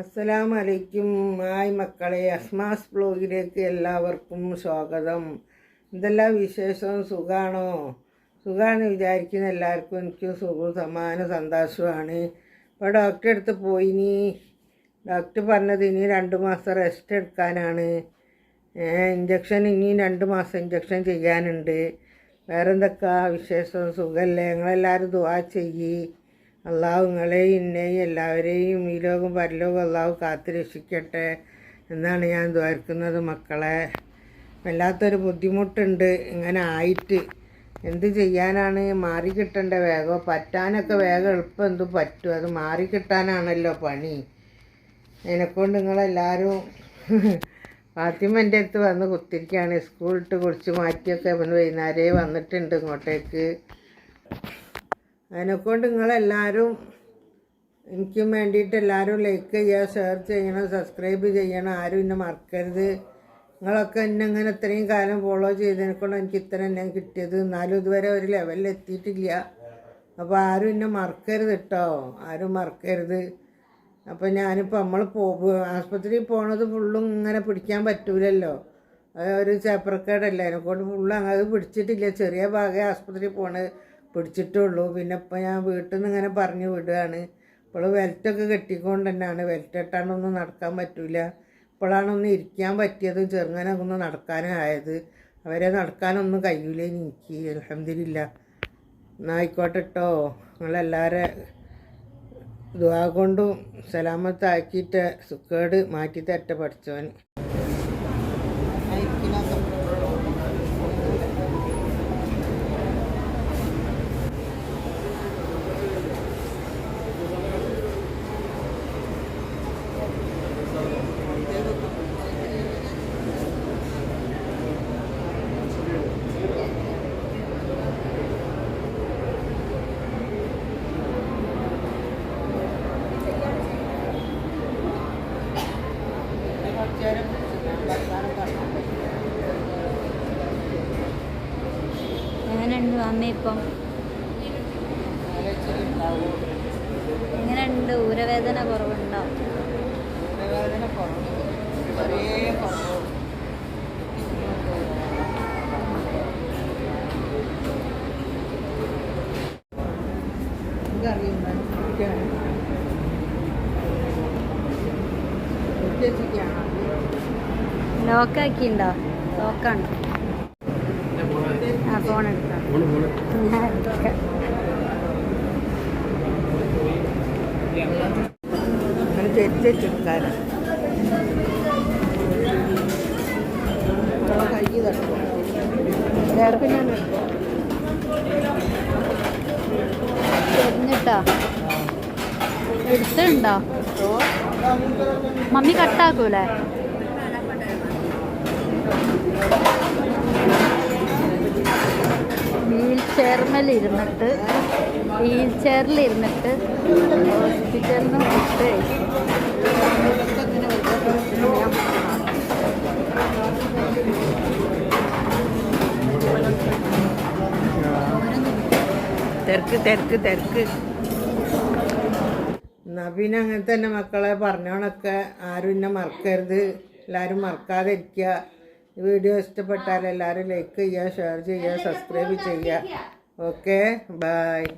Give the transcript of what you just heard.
അസ്സലാമു അലൈക്കും ഹായ് മക്കളെ അസ്മാസ് ബ്ലോഗിലേക്ക് എല്ലാവർക്കും സ്വാഗതം. എന്തെല്ലാം വിശേഷം? സുഖാണോ? സുഖമാണ് വിചാരിക്കുന്ന എല്ലാവർക്കും. എനിക്ക് സുഖവും സമാന സന്തോഷമാണ് ഇപ്പോൾ ഡോക്ടറെ അടുത്ത് പോയിനി. ഡോക്ടർ പറഞ്ഞത് ഇനി രണ്ട് മാസം റെസ്റ്റ് എടുക്കാനാണ്. ഇഞ്ചക്ഷൻ ഇനി രണ്ട് മാസം ഇഞ്ചക്ഷൻ ചെയ്യാനുണ്ട്. വേറെന്തൊക്കെ വിശേഷം? സുഖമല്ലേ ഞങ്ങളെല്ലാവരും ദുവാ ചെയ്യ്. അള്ളാഹു നിങ്ങളെയും എന്നെയും എല്ലാവരെയും ഈ ലോകം പരലോകം അള്ളാഹു കാത്തു രക്ഷിക്കട്ടെ എന്നാണ് ഞാൻ ദ്വാർക്കുന്നത് മക്കളെ. വല്ലാത്തൊരു ബുദ്ധിമുട്ടുണ്ട്. ഇങ്ങനെ ആയിട്ട് എന്ത് ചെയ്യാനാണ്? മാറി കിട്ടേണ്ട വേഗം. പറ്റാനൊക്കെ വേഗം എളുപ്പം എന്ത് പറ്റും? അത് മാറി കിട്ടാനാണല്ലോ പണി. എന്നെക്കൊണ്ട് നിങ്ങളെല്ലാവരും ഫാത്തിമന്റെ അടുത്ത് വന്ന് കുത്തിരിക്കുകയാണ് സ്കൂളിട്ട് കുറിച്ച് മാറ്റിയൊക്കെ ഇവന് വൈകുന്നേരേ വന്നിട്ടുണ്ട് ഇങ്ങോട്ടേക്ക്. അതിനെക്കൊണ്ട് നിങ്ങളെല്ലാവരും എനിക്കും വേണ്ടിയിട്ട് എല്ലാവരും ലൈക്ക് ചെയ്യുക ഷെയർ ചെയ്യണം സബ്സ്ക്രൈബ് ചെയ്യണം. ആരും എന്നെ മറക്കരുത്. നിങ്ങളൊക്കെ എന്നെ ഇങ്ങനെ ഇത്രയും കാലം ഫോളോ ചെയ്തതിനെ കൊണ്ട് എനിക്ക് ഇത്ര എന്നെ കിട്ടിയത്. എന്നാലും ഇതുവരെ ഒരു ലെവലിൽ എത്തിയിട്ടില്ല. അപ്പോൾ ആരും എന്നെ മറക്കരുത് കേട്ടോ ആരും മറക്കരുത്. അപ്പോൾ ഞാനിപ്പോൾ നമ്മൾ പോ ആസ്പത്രിയിൽ പോണത് ഫുള്ളും ഇങ്ങനെ പിടിക്കാൻ പറ്റൂലല്ലോ. ഒരു ചേപ്പറക്കേടല്ലേ അതിനെക്കൊണ്ട് ഫുള്ള് അങ്ങനെ പിടിച്ചിട്ടില്ല. ചെറിയ ഭാഗമേ ആസ്പത്രിയിൽ പോണത് പിടിച്ചിട്ടുള്ളൂ. പിന്നെ ഇപ്പം ഞാൻ വീട്ടിൽ നിന്ന് ഇങ്ങനെ പറഞ്ഞു വിടുകയാണ്. ഇപ്പോൾ വെൽറ്റൊക്കെ കെട്ടിക്കൊണ്ട് തന്നെയാണ് വെൽറ്റ് ഇട്ടാണൊന്നും നടക്കാൻ പറ്റില്ല ഇപ്പോഴാണൊന്ന് ഇരിക്കാൻ പറ്റിയതും ചെറുങ്ങനെ ഒന്ന് നടക്കാനും ആയത്. അവരെ നടക്കാനൊന്നും കഴിയൂല എനിക്ക്. അലഹമില്ല എന്നായിക്കോട്ടെ കേട്ടോ നിങ്ങളെല്ലാവരും ദുവാ കൊണ്ടും സലാമത്താക്കിയിട്ട് സുക്കേട് മാറ്റി തരട്ടെ പഠിച്ചവൻ. എങ്ങനെയുണ്ട് അമ്മ ഇപ്പം? എങ്ങനെയുണ്ട്? ഊരവേദന കുറവുണ്ടോ? വേദന കുറവ് ചെറിയ കുറവ് ലോക്കാക്കിണ്ടോ ലോക്കാണോ ആ ഫോൺ എടുക്കാം ഞാൻ എടുക്കാം തെറ്റിച്ചെടുക്കാനാണ് കൈ തട്ടും ഞാൻ എടുത്തിട്ടുണ്ടോ? മമ്മി കട്ടാക്കൂലേ? വീൽ ചെയർമേൽ ഇരുന്നിട്ട് വീൽ ചെയറിൽ ഇരുന്നിട്ട് വിട്ട് തിരക്ക് തിരക്ക് തിരക്ക്. എന്നാ പിന്നെ അങ്ങനെ തന്നെ മക്കളെ പറഞ്ഞോണൊക്കെ. ആരും എന്നെ മറക്കരുത്. എല്ലാവരും മറക്കാതെ ഇരിക്കുക ഈ വീഡിയോ ഇഷ്ടപ്പെട്ടാൽ എല്ലാവരും ലൈക്ക് ചെയ്യുക ഷെയർ ചെയ്യുക സബ്സ്ക്രൈബ് ചെയ്യുക. Okay bye